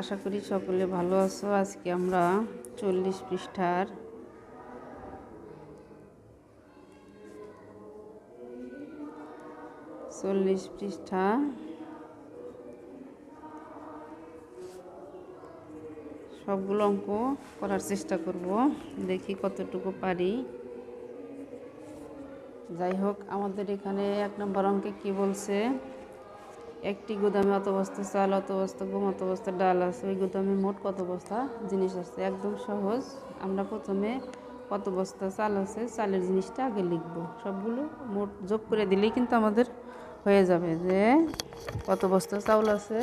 আশা করি সকলে ভালো আছো। আজকে আমরা চল্লিশ পৃষ্ঠার চল্লিশ পৃষ্ঠা সবগুলো অঙ্ক করার চেষ্টা করব। দেখি কতটুকু পারি। যাই হোক, আমাদের এখানে এক নম্বর অঙ্কে কি বলছে? একটি গুদামে অত বস্তা চাল, অত বস্তা গম, অত বস্তা ডাল আছে। ওই গুদামে মোট কত বস্তা জিনিস আছে? একদম সহজ। আমরা প্রথমে কত বস্তা চাল আছে, চালের জিনিসটা আগে লিখব। সবগুলো মোট যোগ করে দিলেই কিন্তু আমাদের হয়ে যাবে যে কত বস্তা চাউল আছে।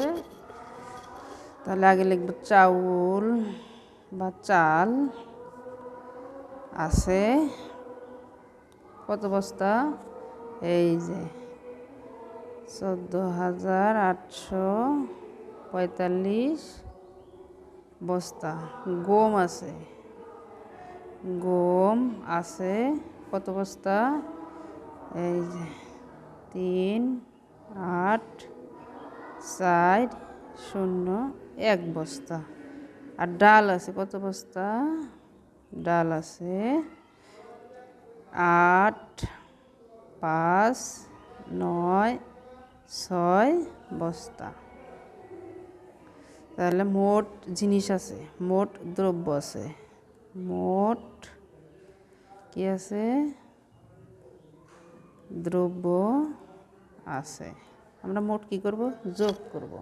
তাহলে আগে লিখব চাউল বা চাল আছে। কত বস্তা? এই যে। চোদ্দ হাজার আটশো পঁয়তাল্লিশ বস্তা। গম আছে। গম আছে। কত বস্তা? এই যে তিন, আট, চার, শূন্য, এক বস্তা। আর ডাল আছে, কত বস্তা? ডাল আছে আট, পাঁচ, নয় ছয় বস্তা। তাহলে মোট জিনিস আছে, মোট দ্রব্য আছে, মোট কি আছে? দ্রব্য আছে। আমরা মোট কি করব? যোগ করব।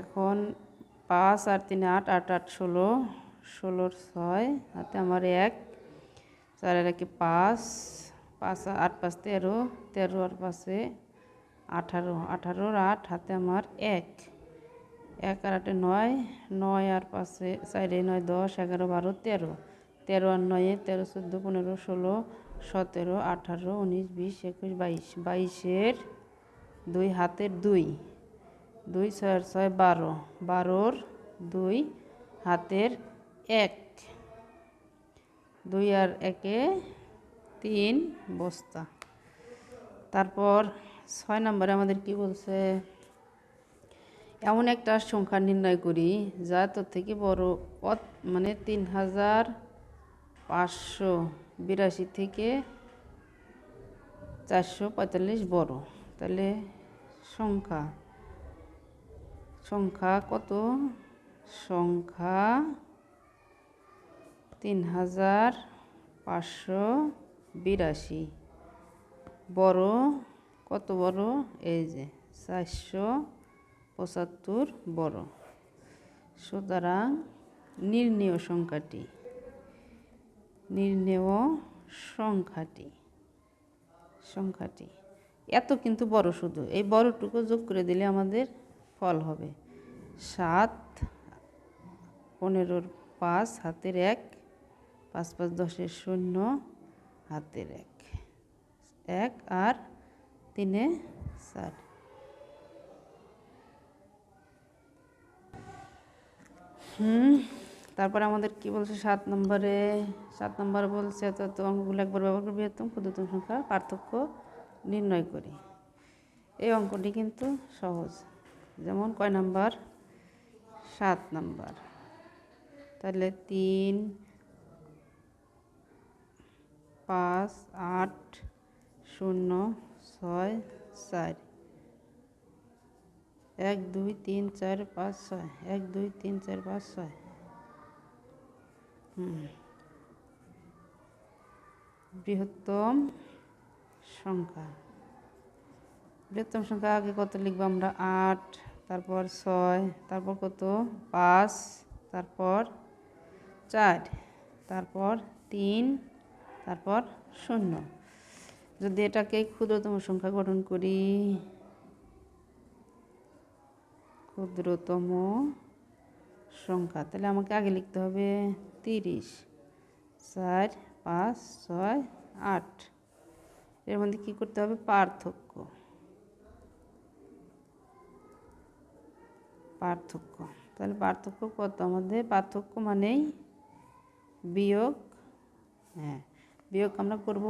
এখন পাঁচ আর তিন আট আট আট, ষোলো, ষোলোর ছয়, হাতে আমার এক চারের একে পাঁচ পাঁচ, আট, পাঁচ, তেরো তেরো আর পাঁচে আঠারো, আঠারোর আট হাতে আমার এক। এক আর আটে নয় নয় আর পাঁচে, চারে নয়, দশ, এগারো, বারো, তেরো। তেরো আর নয়ে, তেরো, চোদ্দ, পনেরো, ষোলো, সতেরো, আঠারো, উনিশ, বিশ, একুশ, বাইশ। বাইশের দুই হাতের দুই। দুই ছয় ছয়, বারো। বারোর দুই হাতের এক। দুই আর একে তিন বস্তা। তারপর ছয় নম্বরে আমাদের কি বলছে? এমন একটা সংখ্যা নির্ণয় করি যা তোর থেকে বড় মানে তিন হাজার পাঁচশো বিরাশি থেকে চারশো পঁয়তাল্লিশ বড়। তাহলে সংখ্যা সংখ্যা কত? সংখ্যা তিন হাজার পাঁচশো বিরাশি। বড় কত বড়? এই যে, চারশো পঁচাত্তর বড়। সুতরাং নির্ণেয় সংখ্যাটি নির্ণেয় সংখ্যাটি সংখ্যাটি। এত কিন্তু বড় শুধু। এই বড়টুকু যোগ করে দিলে আমাদের ফল হবে। সাত, পনেরোর পাঁচ, হাতের এক, পাঁচ পাঁচ দশের শূন্য, হাতের এক। এক আর তিনে চার হুম, তারপরে আমাদের কি বলছে? সাত নম্বরে, সাত নম্বর বলছে, তো তো অঙ্কগুলো একবার ব্যবহার করে বৃহত্তম ক্ষুদ্রতম সংখ্যা, পার্থক্য নির্ণয় করি। এই অঙ্কটি কিন্তু সহজ। যেমন কয় নাম্বার? সাত নাম্বার। তাহলে তিন, পাঁচ, আট, শূন্য ছয়, চার। এক, দুই, তিন, চার, পাঁচ, ছয়। এক, দুই, তিন, চার, পাঁচ, ছয়। বৃহত্তম সংখ্যা। বৃহত্তম সংখ্যা আগে কত লিখব আমরা? আট, তারপর ছয়, তারপর কত? পাঁচ, তারপর চার, তারপর তিন, তারপর শূন্য। যদি এটাকে ক্ষুদ্রতম সংখ্যা গঠন করি, ক্ষুদ্রতম সংখ্যা, তাহলে আমাকে আগে লিখতে হবে তিরিশ, চার, পাঁচ, ছয়, আট। এর মধ্যে কী করতে হবে? পার্থক্য। পার্থক্য। তাহলে পার্থক্য কত? আমাদের পার্থক্য মানেই বিয়োগ হ্যাঁ বিয়োগ আমরা করব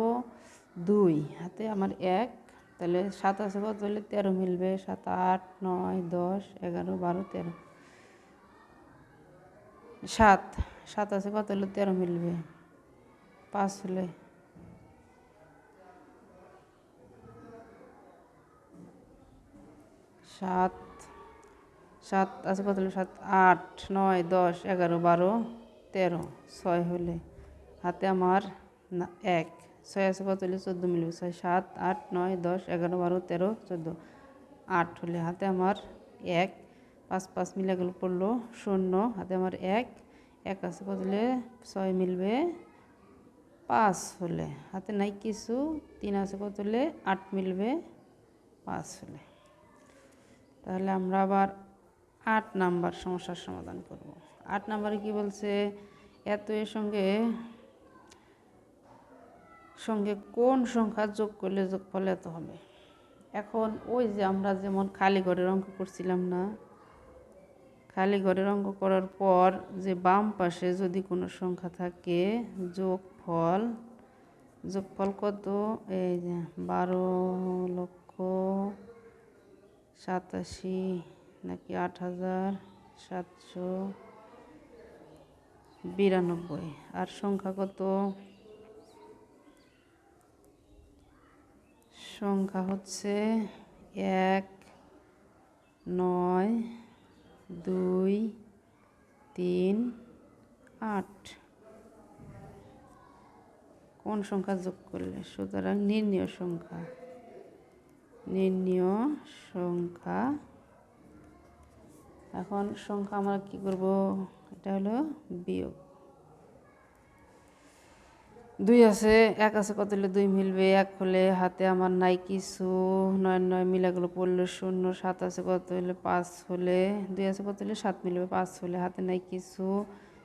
দুই, হাতে আমার এক, তাহলে সাত আছে কত? হলে তেরো মিলবে, সাত, আট, নয়, দশ, এগারো, বারো, তেরো। সাত সাত আছে কত? হলে তেরো মিলবে। পাঁচ হলে। সাত সাত আছে কত? হলে সাত, আট, নয়, দশ, এগারো, বারো, তেরো, ছয় হলে। হাতে আমার না, এক। ছয় আছে হলে চোদ্দ মিলবে ছয় সাত, আট, নয়, দশ, এগারো, বারো, তেরো, চোদ্দ। আট হলে হাতে আমার এক, পাঁচ পাঁচ মিলে গেল পড়ল শূন্য, হাতে আমার এক এক আছে হলে? ছয় মিলবে পাঁচ হলে। হাতে নাই কিছু, তিন আছে হলে? আট মিলবে পাঁচ হলে। তাহলে আমরা আবার আট নাম্বার সমস্যার সমাধান করব। আট নাম্বারে কি বলছে? এত এর সঙ্গে সঙ্গে কোন সংখ্যা যোগ করলে যোগফল এত হবে? এখন ওই যে আমরা যেমন খালি ঘরের অঙ্ক করছিলাম না, খালি ঘরের অঙ্ক করার পর যে বাম পাশে যদি কোনো সংখ্যা থাকে, যোগফল যোগফল কত? এই যে বারো লক্ষ সাতাশি নাকি আট হাজার সাতশো বিরানব্বই। আর সংখ্যা কত? সংখ্যা হচ্ছে এক, নয়, দুই, তিন, আট। কোন সংখ্যা যোগ করলে? সুতরাং নির্ণীয় সংখ্যা। নির্ণীয় সংখ্যা। এখন সংখ্যা আমরা কি করব? এটা হলো বিয়োগ। দুই আছে, এক আছে কত হলে দুই মিলবে, এক হলে হাতে আমার নাই কিছু নয় নয় মিলে গেলো পড়ল শূন্য, সাত আছে কত হলে পাঁচ হলে, দুই আছে কত হলে সাত মিলবে, পাঁচ হলে হাতে নাই কিছু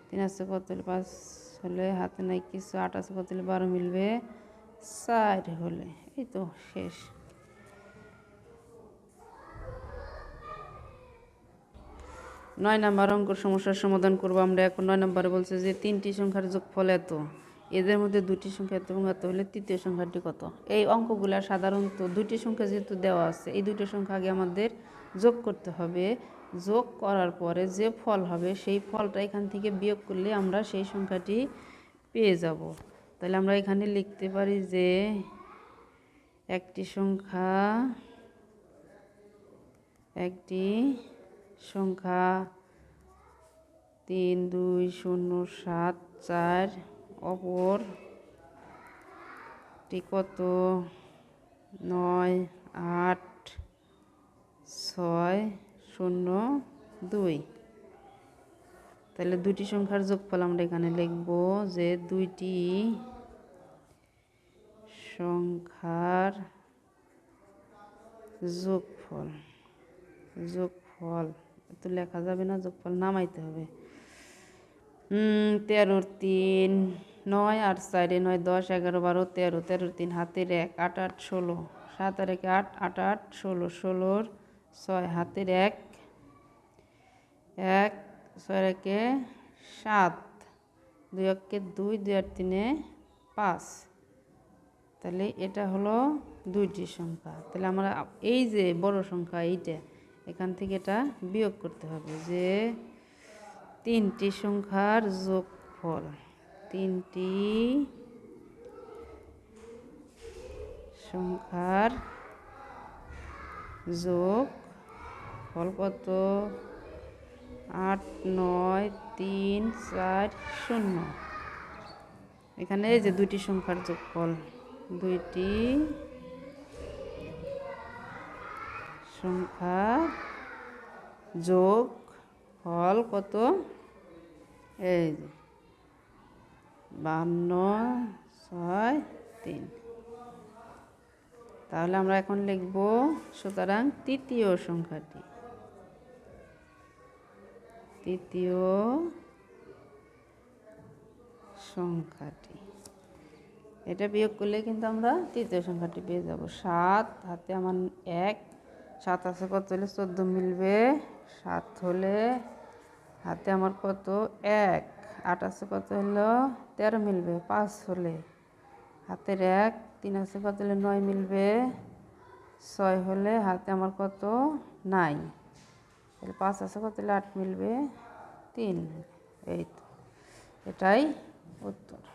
তিন আছে কত হলে পাঁচ হলে হাতে নাই কিছু আট আছে কত হলে বারো মিলবে, চার হলে, এই তো শেষ। নয় নাম্বার অঙ্কর সমস্যার সমাধান করব আমরা, এখন নয় নম্বরে বলছে যে তিনটি সংখ্যার যোগফল এত। এদের মধ্যে দুটি সংখ্যা এত এবং এত হলে তৃতীয় সংখ্যাটি কত? এই অঙ্কগুলা সাধারণত দুটি সংখ্যা যেহেতু দেওয়া আছে, এই দুটি সংখ্যা আগে আমাদের যোগ করতে হবে। যোগ করার পরে যে ফল হবে, সেই ফলটা এখান থেকে বিয়োগ করলে আমরা সেই সংখ্যাটি পেয়ে যাব। তাহলে আমরা এখানে লিখতে পারি যে একটি সংখ্যা একটি সংখ্যা তিন, দুই, শূন্য, সাত, চার অপর কত? নয়, আট, ছয়, শূন্য, দুই। তাহলে দুটি সংখ্যার যোগফল আমরা এখানে লিখব যে দুইটি সংখ্যার যোগফল। যোগফল, তো লেখা যাবে না, যোগফল নামাইতে হবে। তেরোর তিন নয় আট চারে নয় দশ এগারো বারো তেরো তেরো তিন হাতের এক, আট আট ষোলো, সাত আর একে আট আট আট ষোলো, ষোলোর ছয় হাতের এক এক, ছয় একে সাত, দুই একে দুই দুই আর তিনে পাঁচ। তাহলে এটা হলো দুইটি সংখ্যা। তাহলে আমরা এই যে বড় সংখ্যা এইটা, এখান থেকে এটা বিয়োগ করতে হবে যে তিনটি সংখ্যার যোগফল। তিনটি সংখ্যার যোগ ফল কত? আট, নয়, তিন, চার, শূন্য। এখানে এই যে দুইটি সংখ্যার যোগফল, দুইটি সংখ্যা যোগ ফল কত? এই যে বান্ন ছয়, তিন। তাহলে আমরা এখন লিখব সুতরাং তৃতীয় সংখ্যাটি। তৃতীয় সংখ্যাটি। এটা বিয়োগ করলে কিন্তু আমরা তৃতীয় সংখ্যাটি পেয়ে যাব। সাত, হাতে আমার এক। সাত আছে কত হলে? চোদ্দ মিলবে। সাত হলে হাতে আমার কত? এক। আট আছে কত হলো তেরো মিলবে, পাঁচ হলে। হাতের এক, তিন আছে কত হলে নয় মিলবে, ছয় হলে হাতে আমার কত? নাই। তাহলে পাঁচ আছে কত? হলে আট মিলবে, তিন। এই তো, এটাই উত্তর।